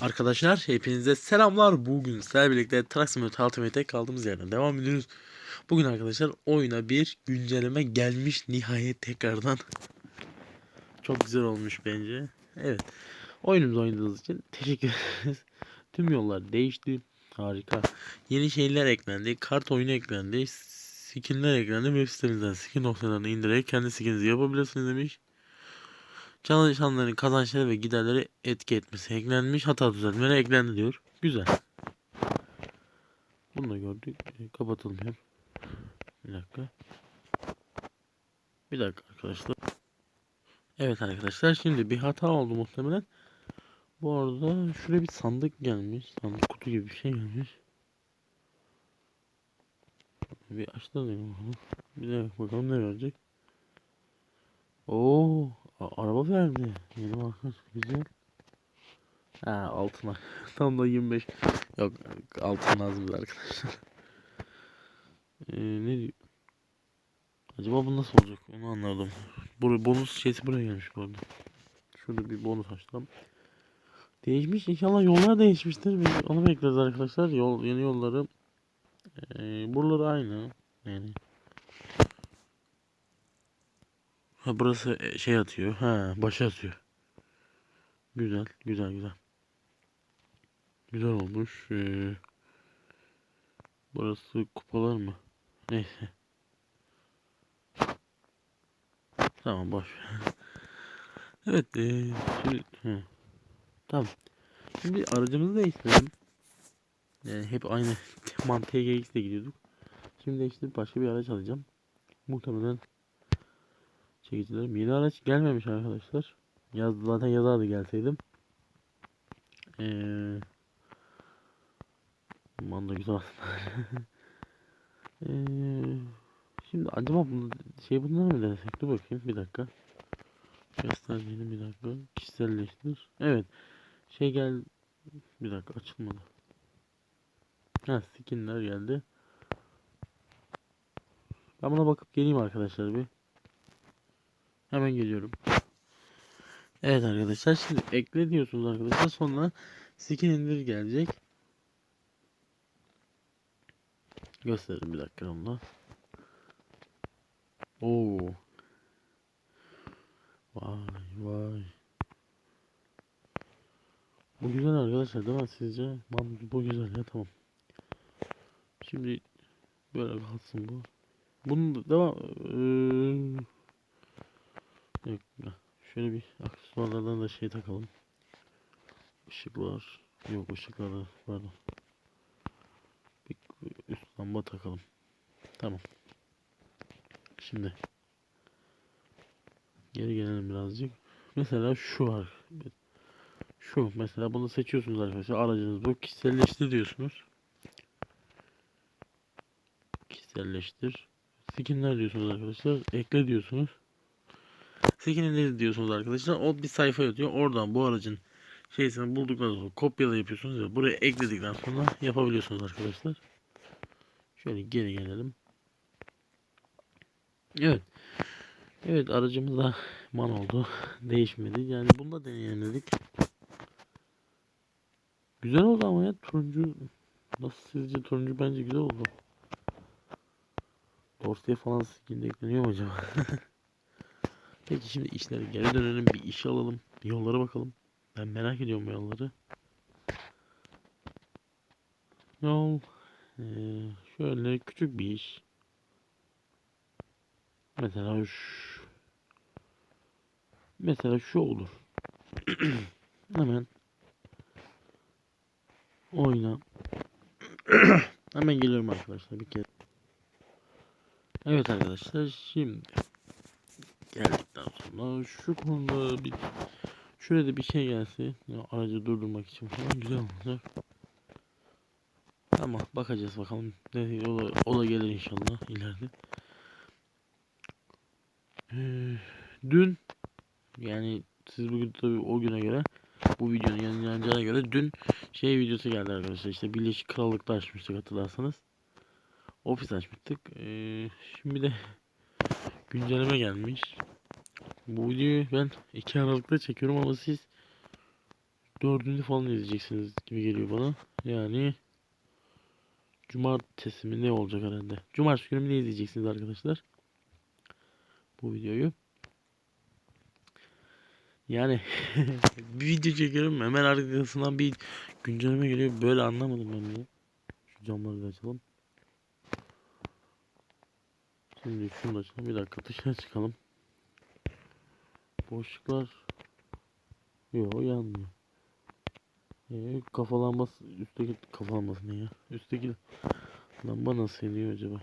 Arkadaşlar hepinize selamlar. Bugün sizlerle birlikte Truck Simulator Ultimate'e kaldığımız yerden devam ediyoruz. Bugün arkadaşlar oyuna bir güncelleme gelmiş nihayet tekrardan. Çok güzel olmuş bence. Evet. Oyunumuzu oynadığınız için teşekkür ederiz. Tüm yollar değişti. Harika. Yeni şeyler eklendi. Kart oyunu eklendi. Skinler eklendi. Web sitemizden skin noktalarını indirerek kendi skininizi yapabilirsiniz demiş. Çalışanların kazançları ve giderleri etki etmesi eklenmiş. Hata düzeltmeleri eklendi diyor. Güzel. Bunu da gördük. E, Kapatılmıyor. Bir dakika. Bir dakika arkadaşlar. Evet arkadaşlar şimdi bir hata oldu muhtemelen. Bu arada şuraya bir sandık gelmiş. Sandık kutu gibi bir şey gelmiş. Bir açtırayım bakalım. Bir de bakalım ne verecek. Oo, araba verdi. Yeni marka güzel. Ha altına. Tam da 25. Yok altın lazım arkadaşlar. Ee, ne diyor? Acaba bu nasıl olacak? Onu anladım. Buraya bonus şeysi buraya gelmiş bu arada. Şurada bir bonus açtım. Değişmiş inşallah yollar değişmiştir. Biz onu bekleriz arkadaşlar. Yol yeni yolları. Ee, buraları aynı. Yani Ha burası e, şey atıyor. Ha başa atıyor. Güzel, güzel, güzel. Güzel olmuş. Ee, burası kupalar mı? Neyse. Tamam boş. evet. ee, şimdi, hı. Tamam. Şimdi aracımızı değiştirelim. Yani hep aynı mantığa ile gidiyorduk. Şimdi değiştirip başka bir araç alacağım. Muhtemelen çekicilerim. Yeni araç gelmemiş arkadaşlar. Yaz, zaten yazardı gelseydim. Ee, aman da güzel ee, şimdi acaba bunu, şey bunları mı denesek? Dur bakayım bir dakika. Gösterdiğini bir dakika. Kişiselleştir. Evet. Şey gel. Bir dakika açılmadı. Ha skinler geldi. Ben buna bakıp geleyim arkadaşlar bir. Hemen geliyorum. Evet arkadaşlar şimdi ekle diyorsunuz arkadaşlar sonra skin indir gelecek. Gösterelim bir dakika onu. Oo. Vay vay. Bu güzel arkadaşlar değil mi sizce? Bu güzel ya tamam. Şimdi böyle kalsın bu. Bunun da devam. Ee, Şöyle bir aksesuarlardan da şey takalım. Işıklar. Yok ışıklar da pardon. Bir üst lamba takalım. Tamam. Şimdi geri gelelim birazcık. Mesela şu var. Şu mesela bunu seçiyorsunuz arkadaşlar. Aracınız bu. Kişiselleştir diyorsunuz. Kişiselleştir. Skinler diyorsunuz arkadaşlar. Ekle diyorsunuz. Skinleri diyorsunuz arkadaşlar. O bir sayfa atıyor. Oradan bu aracın şeysini bulduktan sonra kopyala yapıyorsunuz ve buraya ekledikten sonra yapabiliyorsunuz arkadaşlar. Şöyle geri gelelim. Evet. Evet aracımız da man oldu. Değişmedi. Yani bunu da deneyelim dedik. Güzel oldu ama ya turuncu nasıl sizce turuncu bence güzel oldu. Dorseye falan skin ekleniyor mu acaba? Peki şimdi işlere geri dönelim. Bir iş alalım. Bir yollara bakalım. Ben merak ediyorum bu yolları. Yol. Ee, şöyle küçük bir iş. Mesela şu. Mesela şu olur. Hemen. Oyna. Hemen geliyorum arkadaşlar bir kere. Evet arkadaşlar şimdi geldikten sonra şu konuda bir şöyle de bir şey gelse ya aracı durdurmak için falan güzel olacak. Ama bakacağız bakalım. Ne, o, da, o da gelir inşallah ileride. Ee, dün yani siz bugün tabii o güne göre bu videonun yayınlanacağına göre dün şey videosu geldi arkadaşlar. İşte Birleşik Krallık'ta açmıştık hatırlarsanız. Ofis açmıştık. Ee, şimdi de güncelleme gelmiş. Bu videoyu ben 2 Aralık'ta çekiyorum ama siz dördünü falan izleyeceksiniz gibi geliyor bana. Yani Cumartesi mi ne olacak herhalde. Cumartesi günü ne izleyeceksiniz arkadaşlar? Bu videoyu. Yani bir video çekiyorum hemen arkasından bir güncelleme geliyor. Böyle anlamadım ben bunu. Şu camları da açalım. Şimdi şunu da açalım. Bir dakika dışarı çıkalım. Boşluklar Yok yanmıyor. Ee, kafa lambası üstteki kafa lambası ne ya? Üstteki lamba nasıl yanıyor acaba?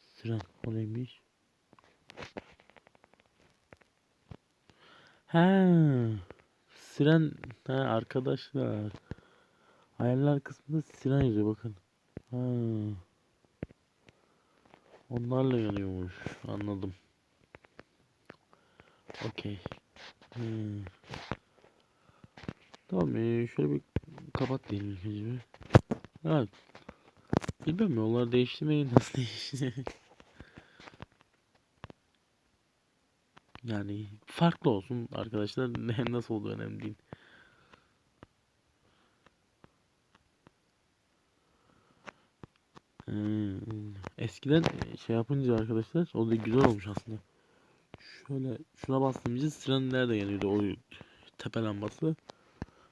Siren o neymiş? Ha, siren ha arkadaşlar. Ayarlar kısmında siren yazıyor bakın. Ha. Onlarla yanıyormuş. Anladım. Okey. Hmm. Tamam ee, şöyle bir kapat diyelim bir. Evet. Bilmiyorum yollar değişti mi? Nasıl değişti? yani farklı olsun arkadaşlar. Ne nasıl olduğu önemli değil. Hmm. Eskiden şey yapınca arkadaşlar o da güzel olmuş aslında. Şöyle şuna bastığımızda sıranın nerede yanıyordu o tepe lambası.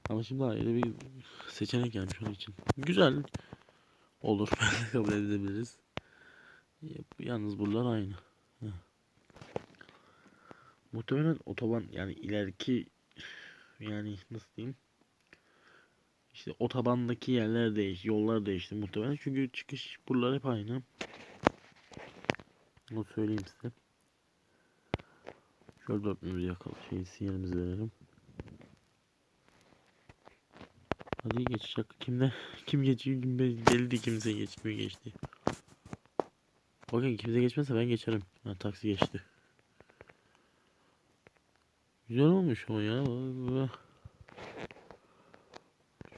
Ama şimdi ayrı bir seçenek gelmiş onun için. Güzel olur. kabul edebiliriz. Yalnız buralar aynı. Muhtemelen otoban yani ileriki yani nasıl diyeyim işte otobandaki yerler değiş, yollar değişti muhtemelen çünkü çıkış buralar hep aynı. Onu söyleyeyim size. Şöyle dörtümüzü yakalım. Şey sinyalimizi verelim. Hadi geçecek. Kimde? Kim geçiyor? Kim belli kimse geçmiyor geçti. Bakın kimse geçmezse ben geçerim. Ha, taksi geçti. Güzel olmuş ama ya.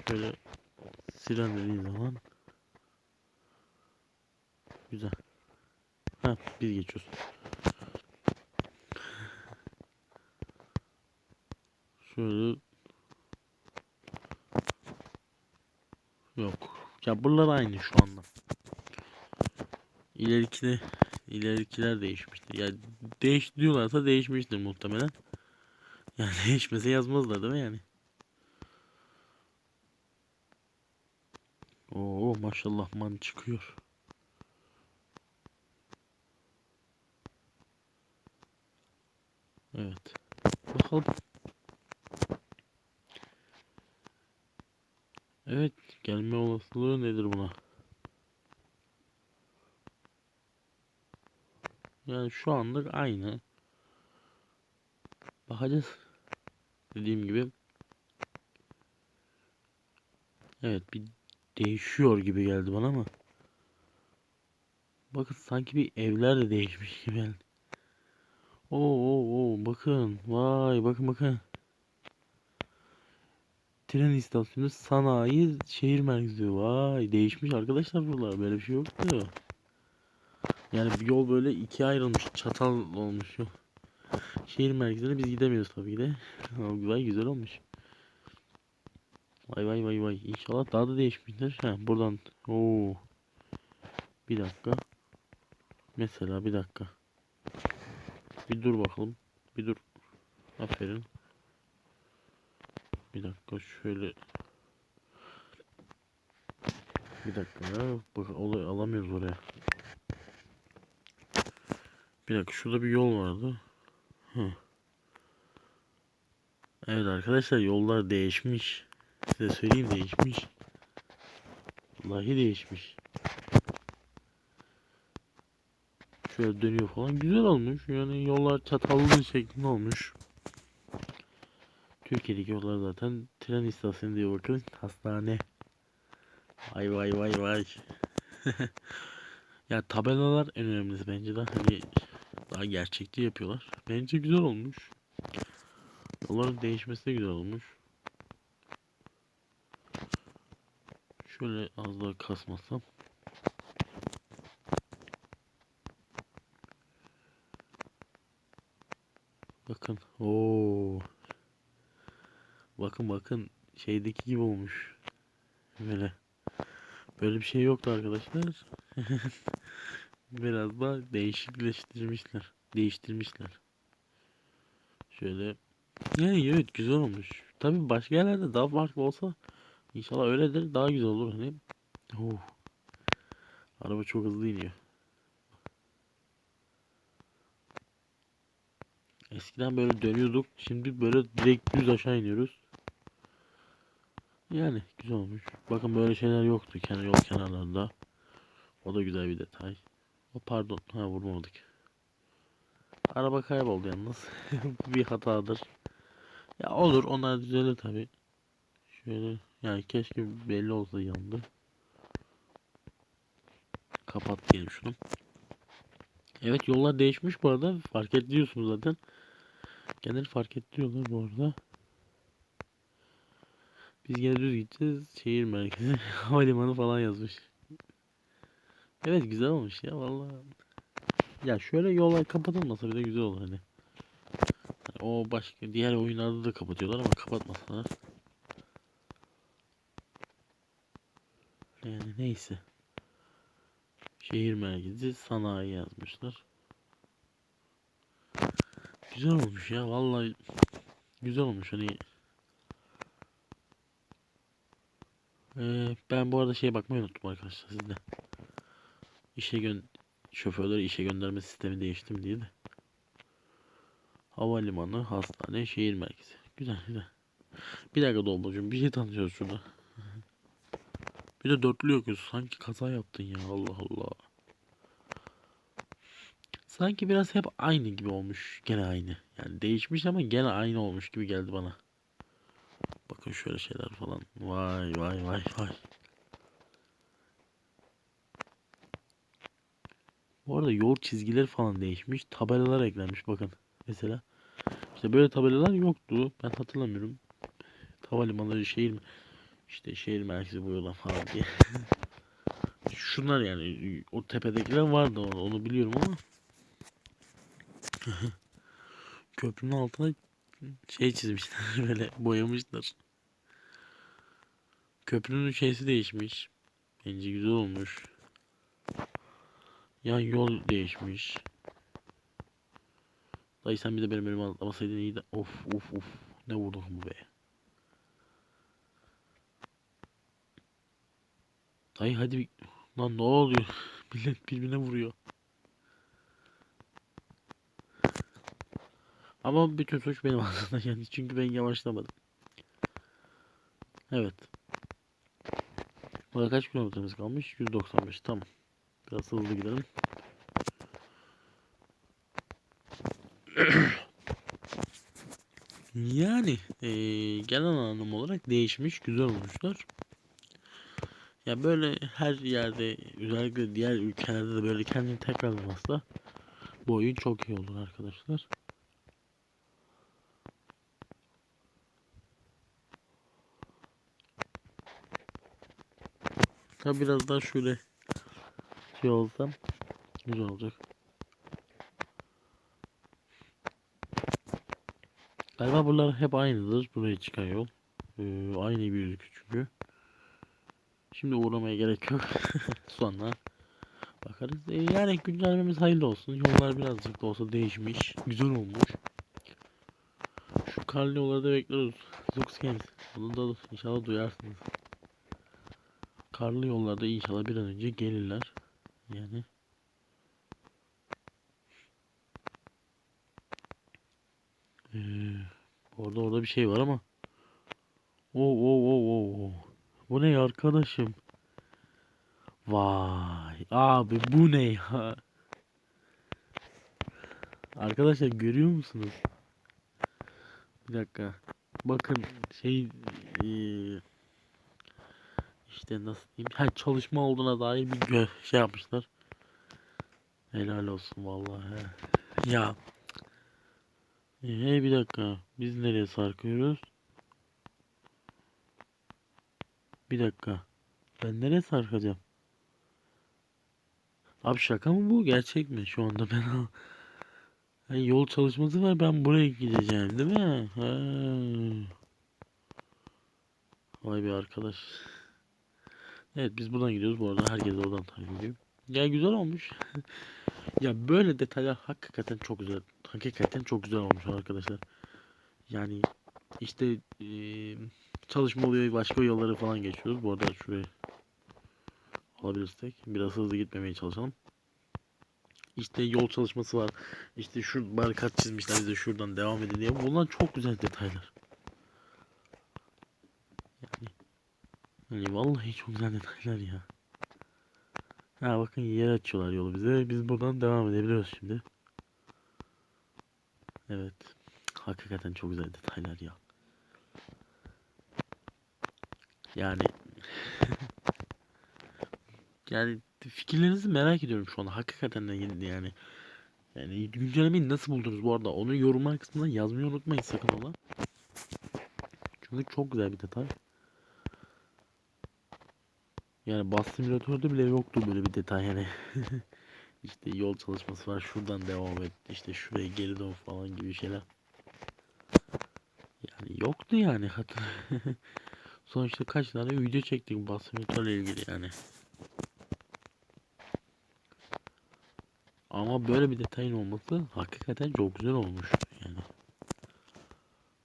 Şöyle siren dediğin zaman güzel. Ha biz geçiyoruz. Şöyle Yok. Ya aynı şu anda. İleriki ilerikiler değişmiştir. Yani değiş diyorlarsa değişmiştir muhtemelen. Yani değişmese yazmazlar değil mi yani? Oo maşallah man çıkıyor. Evet. Bakalım. Evet, gelme olasılığı nedir buna? Yani şu anlık aynı. Bakacağız. Dediğim gibi. Evet, bir değişiyor gibi geldi bana ama. Bakın sanki bir evler de değişmiş gibi geldi. Oo, oo, oo bakın. Vay bakın bakın tren istasyonu, sanayi, şehir merkezi. Vay değişmiş arkadaşlar buralar. Böyle bir şey yoktu. Yani bir yol böyle ikiye ayrılmış. Çatal olmuş. Şehir merkezine biz gidemiyoruz tabii ki de. Vay güzel olmuş. Vay vay vay vay. İnşallah daha da değişmiştir. Ha buradan. Oo. Bir dakika. Mesela bir dakika. Bir dur bakalım. Bir dur. Aferin. Bir dakika şöyle bir dakika ya bak alamıyoruz oraya. Bir dakika şurada bir yol vardı. Hı. Evet arkadaşlar yollar değişmiş. Size söyleyeyim değişmiş. Vallahi değişmiş. Şöyle dönüyor falan güzel olmuş. Yani yollar çatallı şeklinde olmuş. Türkiye'deki yollar zaten tren istasyonu diyor bakın. Hastane. Vay vay vay vay. ya tabelalar en önemlisi bence de. Hani daha gerçekçi yapıyorlar. Bence güzel olmuş. Yolların değişmesi de güzel olmuş. Şöyle az daha kasmasam. Bakın. Oo. Bakın bakın şeydeki gibi olmuş. Böyle. Böyle bir şey yoktu arkadaşlar. Biraz da değişikleştirmişler. Değiştirmişler. Şöyle. Yani evet güzel olmuş. Tabii başka yerlerde daha farklı olsa inşallah öyledir. Daha güzel olur hani. Oh. Araba çok hızlı iniyor. Eskiden böyle dönüyorduk. Şimdi böyle direkt düz aşağı iniyoruz. Yani güzel olmuş. Bakın böyle şeyler yoktu kenar yol kenarlarında. O da güzel bir detay. O pardon. Ha vurmadık. Araba kayboldu yalnız. Bu bir hatadır. Ya olur onlar düzelir tabi. Şöyle yani keşke belli olsa yandı. Kapat diyelim şunu. Evet yollar değişmiş bu arada. Fark ediyorsunuz zaten. Genel fark ettiriyorlar bu arada. Biz gene düz gideceğiz. Şehir merkezi. Havalimanı falan yazmış. Evet güzel olmuş ya vallahi. Ya şöyle yollar kapatılmasa bile güzel olur hani. O başka diğer oyunlarda da kapatıyorlar ama kapatmasalar. Yani neyse. Şehir merkezi sanayi yazmışlar. Güzel olmuş ya vallahi güzel olmuş hani Ee, ben bu arada şeye bakmayı unuttum arkadaşlar sizde. İşe gön şoförleri işe gönderme sistemi değiştim diye de. Havalimanı, hastane, şehir merkezi. Güzel güzel. Bir dakika Dolmacığım bir şey tanışıyoruz şurada. Bir de dörtlü okuyorsun. Sanki kaza yaptın ya Allah Allah. Sanki biraz hep aynı gibi olmuş. Gene aynı. Yani değişmiş ama gene aynı olmuş gibi geldi bana. Bakın şöyle şeyler falan. Vay vay vay vay. Bu arada yol çizgileri falan değişmiş. Tabelalar eklenmiş bakın. Mesela. İşte böyle tabelalar yoktu. Ben hatırlamıyorum. Havalimanları şehir mi? İşte şehir merkezi bu yola falan diye. Şunlar yani o tepedekiler vardı onu, onu biliyorum ama köprünün altına şey çizmişler böyle boyamışlar. Köprünün şeysi değişmiş. Bence güzel olmuş. Ya yol değişmiş. Dayı sen bir de benim önüme atlamasaydın iyiydi. Of of of. Ne vurdun bu be. Dayı hadi. Lan ne oluyor? Millet birbirine vuruyor. Ama bütün suç benim aslında yani çünkü ben yavaşlamadım. Evet. Burada kaç kilometremiz kalmış? 195 tamam. Biraz hızlı gidelim. Yani eee genel anlam olarak değişmiş, güzel olmuşlar. Ya böyle her yerde özellikle diğer ülkelerde de böyle kendini tekrarlaması bu oyun çok iyi olur arkadaşlar. Tabi biraz daha şöyle şey olsam güzel olacak. Galiba buralar hep aynıdır. Buraya çıkan yol. Ee, aynı bir çünkü. Şimdi uğramaya gerek yok. Sonra bakarız. Ee, yani güncellememiz hayırlı olsun. Yollar birazcık da olsa değişmiş. Güzel olmuş. Şu karlı yollarda bekliyoruz. Zux Games. Onu da inşallah duyarsınız. Karlı yollarda inşallah bir an önce gelirler. Yani. Ee, orada orada bir şey var ama. Oo oo oo oo. Bu ne arkadaşım? Vay abi bu ne ya? Arkadaşlar görüyor musunuz? Bir dakika. Bakın şey eee, işte nasıl diyeyim? Ha, çalışma olduğuna dair bir şey yapmışlar. Helal olsun vallahi. Ya. Hey bir dakika. Biz nereye sarkıyoruz? Bir dakika. Ben nereye sarkacağım? Abi şaka mı bu? Gerçek mi? Şu anda ben yol çalışması var. Ben buraya gideceğim değil mi? Ha. Vay bir arkadaş. Evet biz buradan gidiyoruz. Bu arada herkes oradan takip ediyor. Ya güzel olmuş. ya böyle detaylar hakikaten çok güzel. Hakikaten çok güzel olmuş arkadaşlar. Yani işte eee, çalışma oluyor başka yolları falan geçiyoruz. Bu arada şuraya alabilirsek biraz hızlı gitmemeye çalışalım. İşte yol çalışması var. İşte şu barikat çizmişler bize şuradan devam edin diye. Bunlar çok güzel detaylar. Yani, yani vallahi çok güzel detaylar ya. Ha bakın yer açıyorlar yolu bize. Biz buradan devam edebiliyoruz şimdi. Evet. Hakikaten çok güzel detaylar ya. Yani yani fikirlerinizi merak ediyorum şu an. Hakikaten de yani yani güncellemeyi nasıl buldunuz bu arada? Onu yorumlar kısmına yazmayı unutmayın sakın ola. Çünkü çok güzel bir detay. Yani bas simülatörde bile yoktu böyle bir detay yani. işte yol çalışması var. Şuradan devam et. işte şuraya geri dön falan gibi şeyler. Yani yoktu yani. Hatta Sonuçta kaç tane video çektik bas simülatörle ilgili yani. Ama böyle bir detayın olması hakikaten çok güzel olmuş yani.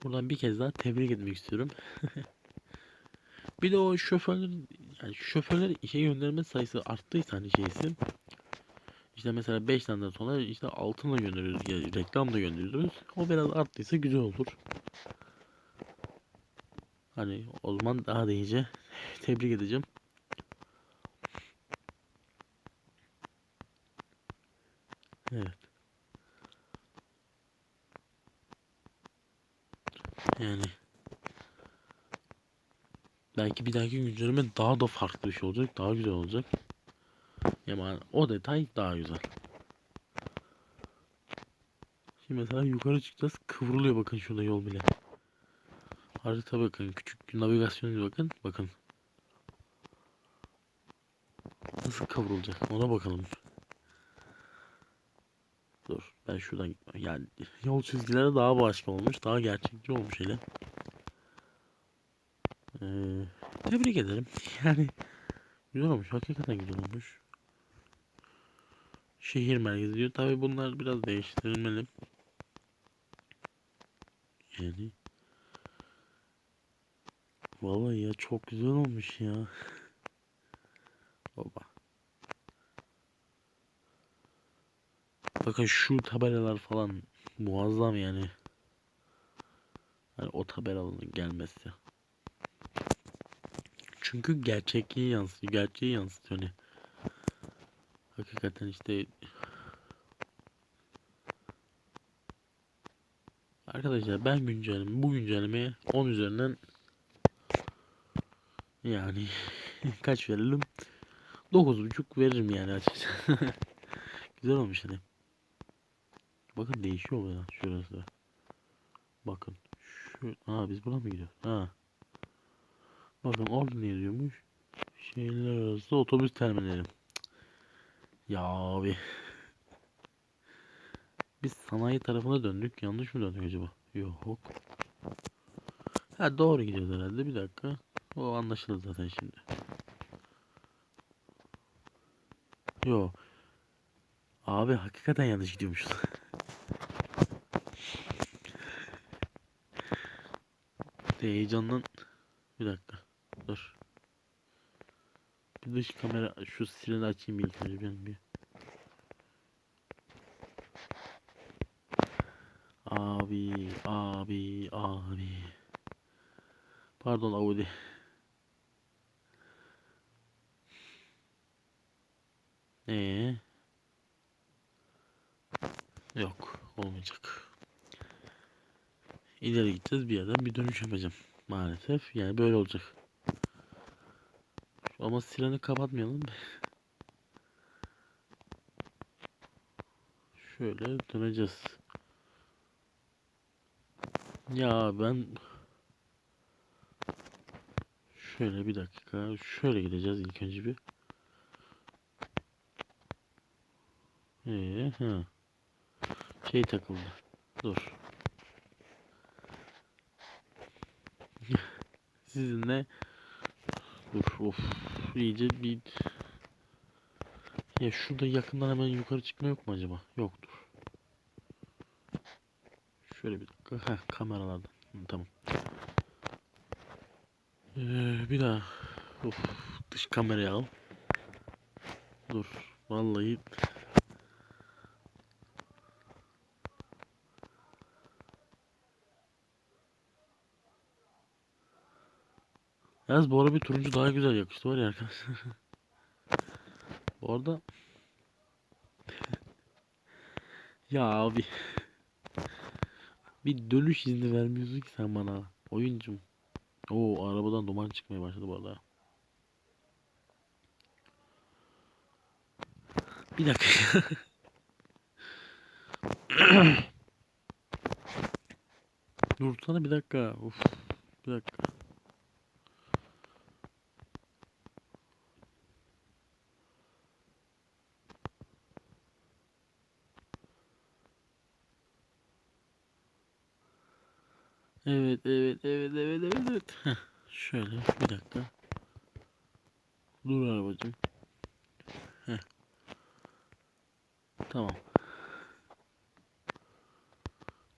Buradan bir kez daha tebrik etmek istiyorum. bir de o şoförlerin yani şoförler işe gönderme sayısı arttıysa hani şeysi işte mesela 5 tane sonra işte altınla gönderiyoruz ya reklamla gönderiyoruz. O biraz arttıysa güzel olur. Hani o zaman daha da iyice tebrik edeceğim. Evet. Yani belki bir dahaki güncelleme daha da farklı bir şey olacak. Daha güzel olacak. Yani o detay daha güzel. Şimdi mesela yukarı çıkacağız. Kıvrılıyor bakın şurada yol bile. Harita bakın. Küçük navigasyonu bakın. Bakın. Nasıl kavrulacak ona bakalım. Dur ben şuradan gitmem. Yani yol çizgileri daha başka olmuş. Daha gerçekçi olmuş hele. Ee, tebrik ederim. Yani güzel olmuş. Hakikaten güzel olmuş. Şehir merkezi diyor. Tabi bunlar biraz değiştirilmeli. Yani Vallahi ya çok güzel olmuş ya. Baba. Bakın şu tabelalar falan muazzam yani. Hani o tabelaların gelmesi. Çünkü gerçekliği yansıtıyor. Gerçeği yansıtıyor hani. Hakikaten işte Arkadaşlar ben güncelleme bu güncellemeye 10 üzerinden yani kaç verelim? 9.5 veririm yani açıkçası. Güzel olmuş hani. Bakın değişiyor ya şurası. Bakın. Şu, ha biz buradan mı gidiyoruz? Ha. Bakın orada ne yazıyormuş? Şehirler arası otobüs terminali. Ya abi. Biz sanayi tarafına döndük. Yanlış mı döndük acaba? Yok. Ha doğru gidiyoruz herhalde. Bir dakika. O anlaşıldı zaten şimdi. Yo. Abi hakikaten yanlış gidiyormuşuz. Heyecandan bir dakika. Dur. Bir dış kamera şu sileni açayım ilk önce ben bir. Abi, abi, abi. Pardon Audi. Ee? Yok, olmayacak. İleri gideceğiz bir yerden bir dönüş yapacağım. Maalesef yani böyle olacak. Ama sireni kapatmayalım. Şöyle döneceğiz. Ya ben şöyle bir dakika şöyle gideceğiz ilk önce bir. Ee, ha. Şey takıldı. Dur. Sizinle Dur of. İyice bir... Ya şurada yakından hemen yukarı çıkma yok mu acaba? Yoktur. Şöyle bir dakika. Heh, tamam. Ee, bir daha. Of, dış kamerayı al. Dur. Vallahi Yalnız bu arada bir turuncu daha güzel yakıştı var ya arkadaşlar. bu arada Ya abi. Bir dönüş izni vermiyorsun ki sen bana. Oyuncum. Oo arabadan duman çıkmaya başladı bu arada. Bir dakika. Dursana bir dakika. Uf, Bir dakika Evet, evet, evet, evet, evet, evet. Heh, şöyle bir dakika. Dur arabacığım. Heh. Tamam.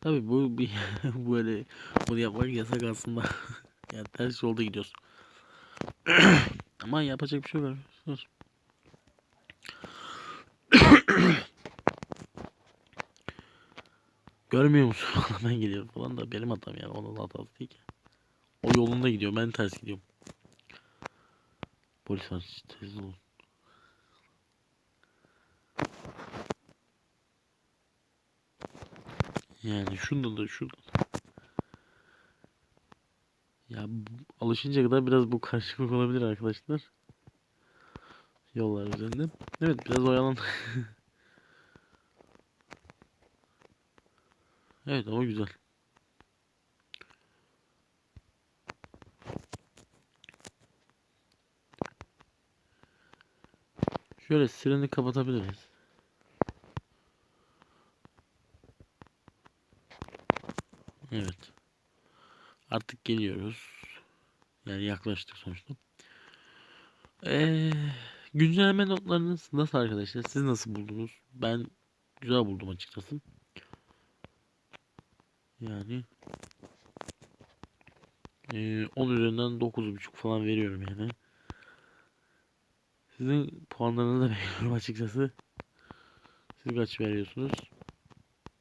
Tabii bu bir böyle bunu yapmak yasak aslında. yani ters yolda gidiyoruz. Ama yapacak bir şey var. Sus. Görmüyor musun? ben geliyorum falan da benim hatam yani onun hatası değil ki. O yolunda gidiyor ben ters gidiyorum. Polis var tez olun. Yani şunda da şurada da. Ya alışınca kadar biraz bu karışıklık olabilir arkadaşlar. Yollar üzerinde. Evet biraz oyalan. evet ama güzel. Şöyle sireni kapatabiliriz. Evet. Artık geliyoruz. Yani yaklaştık sonuçta. Ee, güncelleme notlarınız nasıl arkadaşlar? Siz nasıl buldunuz? Ben güzel buldum açıkçası. Yani ee, 10 üzerinden 9.5 falan veriyorum yani. Sizin puanlarınızı da bekliyorum açıkçası. Siz kaç veriyorsunuz?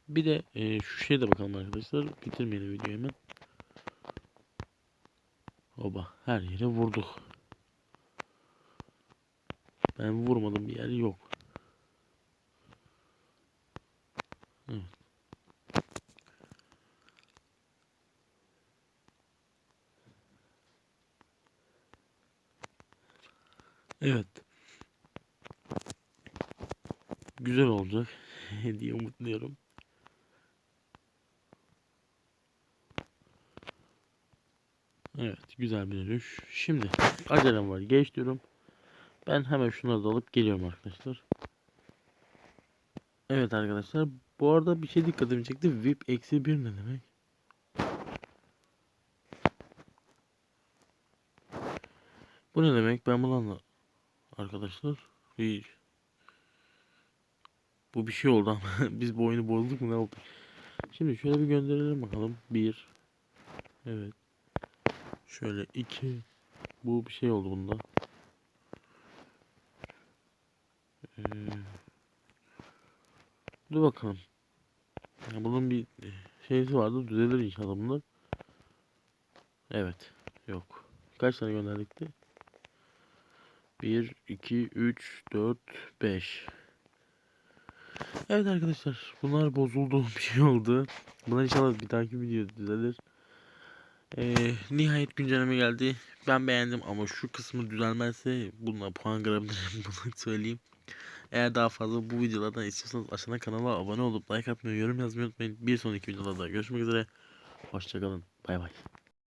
Bir de ee, şu şeye de bakalım arkadaşlar. Bitirmeyelim videoyu hemen. Oba her yere vurduk. Ben vurmadım bir yer yok. Evet. Evet. Güzel olacak diye umutluyorum. Evet, güzel bir dönüş. Şimdi acelem var. Geç diyorum. Ben hemen şunları da alıp geliyorum arkadaşlar. Evet arkadaşlar. Bu arada bir şey dikkatimi çekti. VIP eksi 1 ne demek? Bu ne demek? Ben bunu anla Arkadaşlar. Bir... Bu bir şey oldu ama biz bu oyunu bozduk mu ne oldu? Şimdi şöyle bir gönderelim bakalım. Bir. Evet. Şöyle iki. Bu bir şey oldu bunda. Ee, dur bakalım. Ya bunun bir şeysi vardı. Düzelir inşallah bunlar. Evet. Yok. Kaç tane gönderdik 1, 2, 3, 4, 5. Evet arkadaşlar. Bunlar bozuldu. Bir şey oldu. Bunlar inşallah bir dahaki video düzelir. Ee, nihayet güncelleme geldi. Ben beğendim ama şu kısmı düzelmezse bununla puan kırabilirim bunu söyleyeyim. Eğer daha fazla bu videolardan istiyorsanız aşağıdan kanala abone olup like atmayı, yorum yazmayı unutmayın. Bir sonraki videolarda görüşmek üzere. Hoşçakalın. Bay bay.